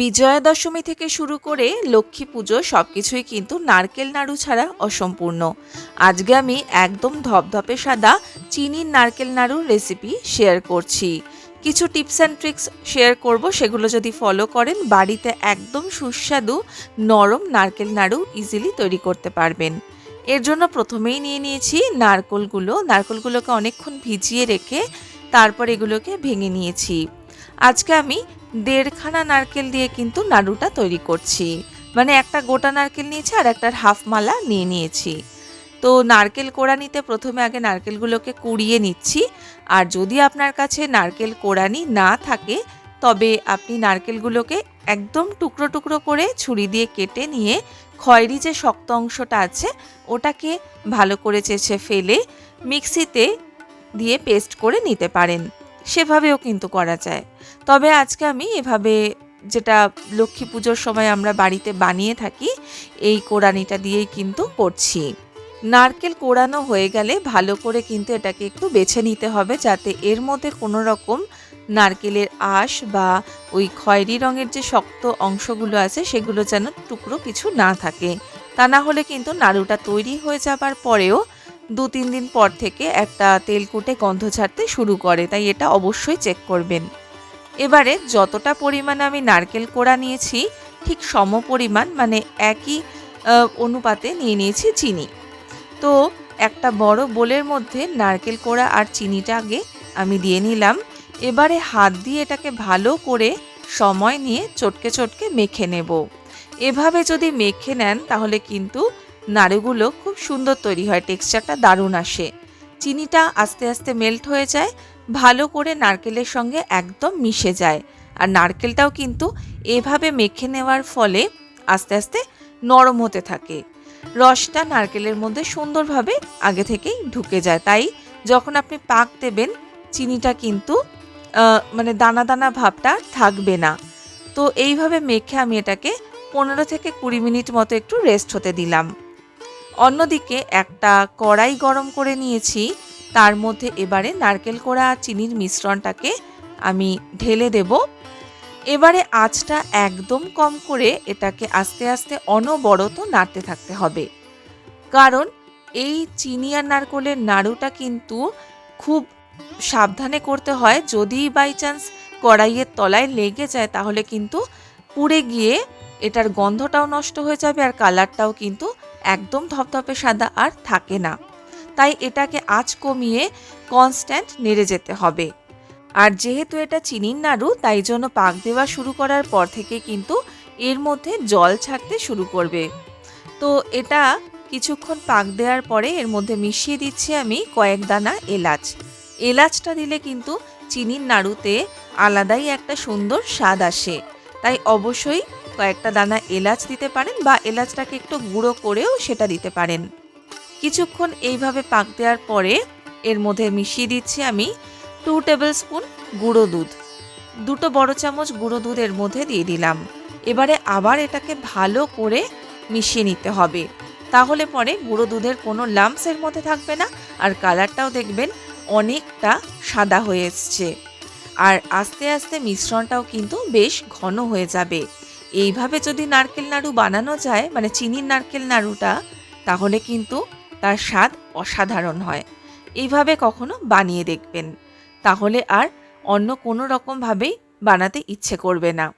বিজয়া দশমী থেকে শুরু করে লক্ষ্মী পুজো সব কিছুই কিন্তু নারকেল নাড়ু ছাড়া অসম্পূর্ণ। আজকে আমি একদম ধপধপে সাদা চিনির নারকেল নাড়ুর রেসিপি শেয়ার করছি। কিছু টিপস অ্যান্ড ট্রিক্স শেয়ার করব, সেগুলো যদি ফলো করেন, বাড়িতে একদম সুস্বাদু নরম নারকেল নাড়ু ইজিলি তৈরি করতে পারবেন। এর জন্য প্রথমেই নিয়ে নিয়েছি নারকলগুলো। নারকলগুলোকে অনেকক্ষণ ভিজিয়ে রেখে তারপর এগুলোকে ভেঙে নিয়েছি। আজকে আমি দেড়খানা নারকেল দিয়ে কিন্তু নাড়ুটা তৈরি করছি। মানে একটা গোটা নারকেল নিয়েছি আর একটার হাফ মালা নিয়ে নিয়েছি। তো নারকেল কোড়ানিতে প্রথমে আগে নারকেলগুলোকে কুড়িয়ে নিচ্ছি। আর যদি আপনার কাছে নারকেল কোড়ানি না থাকে, তবে আপনি নারকেলগুলোকে একদম টুকরো টুকরো করে ছুরি দিয়ে কেটে নিয়ে খয়েরি যে শক্ত অংশটা আছে, ওটাকে ভালো করে চেঁচে ফেলে মিক্সিতে দিয়ে পেস্ট করে নিতে পারেন। সেভাবেও কিন্তু করা যায়। তবে আজকে আমি এভাবে যেটা লক্ষ্মী পুজোর সময় আমরা বাড়িতে বানিয়ে থাকি, এই কোড়ানিটা দিয়েই কিন্তু করছি। নারকেল কোড়ানো হয়ে গেলে ভালো করে কিন্তু এটাকে একটু বেছে নিতে হবে যাতে এর মধ্যে কোনো রকম নারকেলের আঁশ বা ওই খয়েরি রঙের যে শক্ত অংশগুলো আছে, সেগুলো যেন টুকরো কিছু না থাকে। তা না হলে কিন্তু নাড়ুটা তৈরি হয়ে যাবার পরেও দু তিন দিন পর থেকে একটা তেলকুটে গন্ধ ছাড়তে শুরু করে, তাই এটা অবশ্যই চেক করবেন। এবারে যতটা পরিমাণে আমি নারকেল কোড়া নিয়েছি, ঠিক সম পরিমাণ মানে একই অনুপাতে নিয়ে নিয়েছি চিনি। তো একটা বড় বোলের মধ্যে নারকেল কোড়া আর চিনিটা আগে আমি দিয়ে নিলাম। এবারে হাত দিয়ে এটাকে ভালো করে সময় নিয়ে চটকে চটকে মেখে নেব। এভাবে যদি মেখে নেন, তাহলে কিন্তু নাড়ুগুলো খুব সুন্দর তৈরি হয় টেক্সচারটা দারুণ আসে। চিনিটা আস্তে আস্তে মেল্ট হয়ে যায়, ভালো করে নারকেলের সঙ্গে একদম মিশে যায়। আর নারকেলটাও কিন্তু এভাবে মেখে নেওয়ার ফলে আস্তে আস্তে নরম হতে থাকে। রসটা নারকেলের মধ্যে সুন্দরভাবে আগে থেকেই ঢুকে যায়। তাই যখন আপনি পাক দেবেন, চিনিটা কিন্তু মানে দানা দানা ভাবটা থাকবে না। তো এইভাবে মেখে আমি এটাকে পনেরো থেকে কুড়ি মিনিট মতো একটু রেস্ট হতে দিলাম। অন্যদিকে একটা কড়াই গরম করে নিয়েছি। তার মধ্যে এবারে নারকেল কোড়া আর চিনির মিশ্রণটাকে আমি ঢেলে দেব। এবারে আঁচটা একদম কম করে এটাকে আস্তে আস্তে অনবরত নাড়তে থাকতে হবে। কারণ এই চিনি আর নারকলের নাড়ুটা কিন্তু খুব সাবধানে করতে হয়। যদি বাই চান্স কড়াইয়ের তলায় লেগে যায়, তাহলে কিন্তু পুড়ে গিয়ে এটার গন্ধটাও নষ্ট হয়ে যাবে আর কালারটাও কিন্তু একদম ধপধপে সাদা আর থাকে না। তাই এটাকে আঁচ কমিয়ে কনস্ট্যান্ট নেড়ে যেতে হবে। আর যেহেতু এটা চিনির নাড়ু, তাই জন্য পাক দেওয়া শুরু করার পর থেকে কিন্তু এর মধ্যে জল ছাড়তে শুরু করবে। তো এটা কিছুক্ষণ পাক দেওয়ার পরে এর মধ্যে মিশিয়ে দিচ্ছি আমি কয়েক দানা এলাচ। এলাচটা দিলে কিন্তু চিনির নাড়ুতে আলাদাই একটা সুন্দর স্বাদ আসে। তাই অবশ্যই কয়েকটা দানা এলাচ দিতে পারেন বা এলাচটাকে একটু গুঁড়ো করেও সেটা দিতে পারেন। কিছুক্ষণ এইভাবে পাক দেওয়ার পরে এর মধ্যে মিশিয়ে দিচ্ছি আমি টু টেবিল স্পুন গুঁড়ো দুধ। দুটো বড় চামচ গুঁড়ো দুধ এর মধ্যে দিয়ে দিলাম। এবারে আবার এটাকে ভালো করে মিশিয়ে নিতে হবে। তাহলে পরে গুঁড়ো দুধের কোনো লাম্পস এর মধ্যে থাকবে না আর কালারটাও দেখবেন অনেকটা সাদা হয়ে এসছে। আর আস্তে আস্তে মিশ্রণটাও কিন্তু বেশ ঘন হয়ে যাবে। এইভাবে যদি নারকেল নাড়ু বানানো যায় মানে চিনির নারকেল নাড়ুটা, তাহলে কিন্তু তার স্বাদ অসাধারণ হয়। এইভাবে কখনো বানিয়ে দেখবেন। তাহলে আর অন্য কোনো রকমভাবেই বানাতে ইচ্ছে করবে না।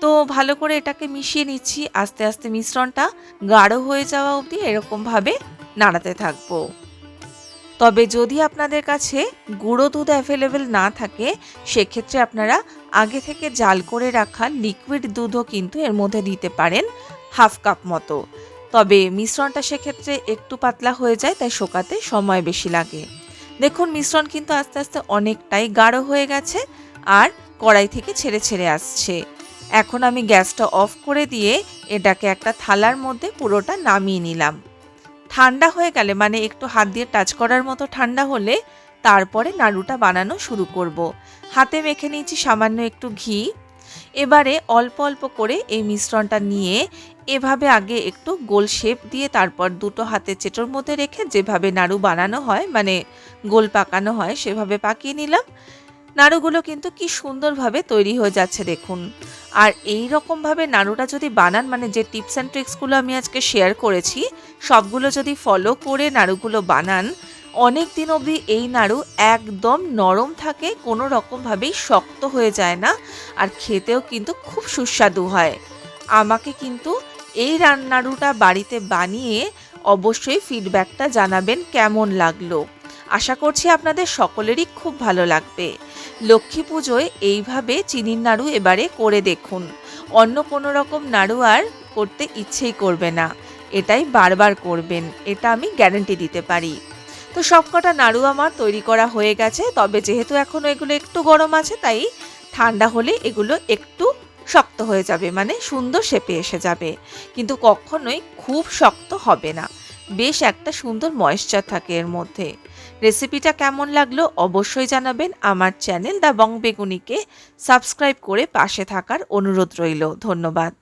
তো ভালো করে এটাকে মিশিয়ে নিচ্ছি, আস্তে আস্তে মিশ্রণটা গাঢ় হয়ে যাওয়া অবধি এরকমভাবে নাড়াতে থাকব। তবে যদি আপনাদের কাছে গুঁড়ো দুধ অ্যাভেলেবেল না থাকে, সেক্ষেত্রে আপনারা আগে থেকে জাল করে রাখা লিকুইড দুধও কিন্তু এর মধ্যে দিতে পারেন হাফ কাপ মতো। তবে মিশ্রণটা সেক্ষেত্রে একটু পাতলা হয়ে যায়, তাই শোকাতে সময় বেশি লাগে। দেখুন, মিশ্রণ কিন্তু আস্তে আস্তে অনেকটাই গাঢ় হয়ে গেছে আর কড়াই থেকে ছেড়ে ছেড়ে আসছে। এখন আমি গ্যাসটা অফ করে দিয়ে এটাকে একটা থালার মধ্যে পুরোটা নামিয়ে নিলাম। ঠান্ডা হয়ে গেলে মানে একটু হাত দিয়ে টাচ করার মতো ঠান্ডা হলে তারপরে নাড়ুটা বানানো শুরু করব। হাতে মেখে নিয়েছি সামান্য একটু ঘি। এবারে অল্প অল্প করে এই মিশ্রণটা নিয়ে এভাবে আগে একটু গোল শেপ দিয়ে তারপর দুটো হাতে চেটোর মধ্যে রেখে যেভাবে নাড়ু বানানো হয় মানে গোল পাকানো হয় সেভাবে পাকিয়ে নিলাম। নাড়ুগুলো কিন্তু কি সুন্দরভাবে তৈরি হয়ে যাচ্ছে দেখুন। আর এই রকমভাবে নাড়ুটা যদি বানান মানে যে টিপস অ্যান্ড ট্রিক্সগুলো আমি আজকে শেয়ার করেছি, সবগুলো যদি ফলো করে নাড়ুগুলো বানান অনেক দিন অবধি এই নাড়ু একদম নরম থাকে, কোনো রকমভাবেই শক্ত হয়ে যায় না আর খেতেও কিন্তু খুব সুস্বাদু হয়। আমাকে কিন্তু এই রান্নাড়ুটা বাড়িতে বানিয়ে অবশ্যই ফিডব্যাকটা জানাবেন কেমন লাগল। আশা করছি আপনাদের সকলেরই খুব ভালো লাগবে। লক্ষ্মী পুজোয় এইভাবে চিনির নাড়ু এবারে করে দেখুন। অন্য কোনো রকম নাড়ু আর করতে ইচ্ছেই করবে না। এটাই বারবার করবেন, এটা আমি গ্যারেন্টি দিতে পারি। তো সবকটা নাড়ু আমার তৈরি করা হয়ে গেছে। তবে যেহেতু এখনও এগুলো একটু গরম আছে, তাই ঠান্ডা হলে এগুলো একটু শক্ত হয়ে যাবে মানে সুন্দর শেপে এসে যাবে। কিন্তু কখনোই খুব শক্ত হবে না। বেশ একটা সুন্দর ময়েশ্চার থাকে এর মধ্যে। রেসিপিটা কেমন লাগল অবশ্যই জানাবেন। আমার চ্যানেল দ্য বং বেগুনিকে সাবস্ক্রাইব করে পাশে থাকার অনুরোধ রইল। ধন্যবাদ।